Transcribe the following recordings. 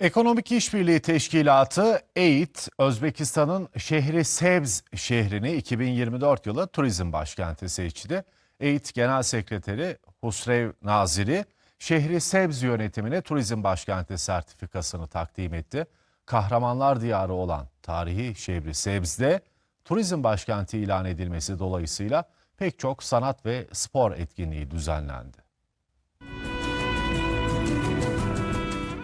Ekonomik İşbirliği Teşkilatı EİT, Özbekistan'ın şehri Sebz şehrini 2024 yılı turizm başkenti seçti. EİT Genel Sekreteri Husrev Naziri, şehri Sebz yönetimine turizm başkenti sertifikasını takdim etti. Kahramanlar diyarı olan tarihi şehri Sebz'de turizm başkenti ilan edilmesi dolayısıyla pek çok sanat ve spor etkinliği düzenlendi.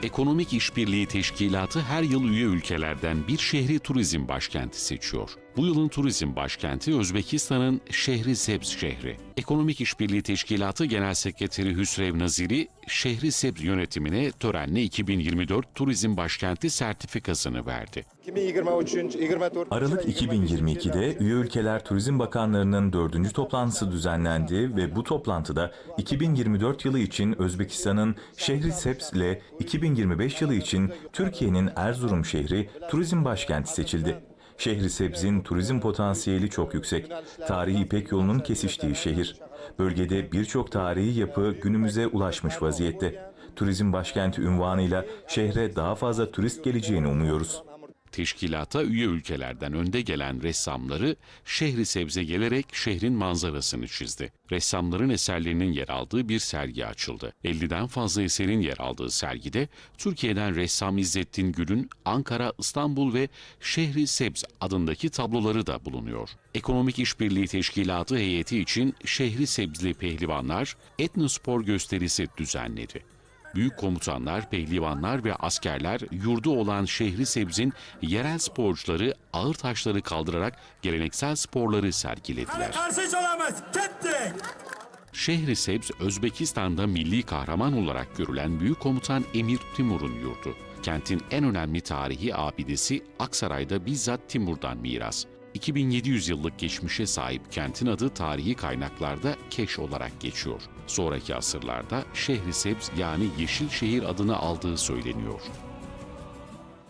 Ekonomik İşbirliği Teşkilatı her yıl üye ülkelerden bir şehri turizm başkenti seçiyor. Bu yılın turizm başkenti Özbekistan'ın şehri Sebz şehri. Ekonomik İşbirliği Teşkilatı Genel Sekreteri Hüsrev Naziri, şehri Sebz yönetimine törenle 2024 turizm başkenti sertifikasını verdi. 2023-24 Aralık 2022'de üye ülkeler Turizm Bakanlarının dördüncü toplantısı düzenlendi ve bu toplantıda 2024 yılı için Özbekistan'ın şehri Seps ile 2025 yılı için Türkiye'nin Erzurum şehri turizm başkenti seçildi. Şehri Sebz'in turizm potansiyeli çok yüksek. Tarihi İpek yolunun kesiştiği şehir. Bölgede birçok tarihi yapı günümüze ulaşmış vaziyette. Turizm başkenti unvanıyla şehre daha fazla turist geleceğini umuyoruz. Teşkilata üye ülkelerden önde gelen ressamları şehri sebze gelerek şehrin manzarasını çizdi. Ressamların eserlerinin yer aldığı bir sergi açıldı. 50'den fazla eserin yer aldığı sergide Türkiye'den ressam İzzettin Gül'ün Ankara, İstanbul ve Şehri Sebz adındaki tabloları da bulunuyor. Ekonomik İşbirliği Teşkilatı heyeti için Şehri Sebzli pehlivanlar etnospor gösterisi düzenledi. Büyük komutanlar, pehlivanlar ve askerler yurdu olan şehri Sebz'in yerel sporcuları ağır taşları kaldırarak geleneksel sporları sergilediler. Şehri Sebz, Özbekistan'da milli kahraman olarak görülen Büyük Komutan Emir Timur'un yurdu. Kentin en önemli tarihi abidesi Aksaray'da bizzat Timur'dan miras. 2700 yıllık geçmişe sahip kentin adı tarihi kaynaklarda Keş olarak geçiyor. Sonraki asırlarda Şehri Sebz yani Yeşil Şehir adını aldığı söyleniyor.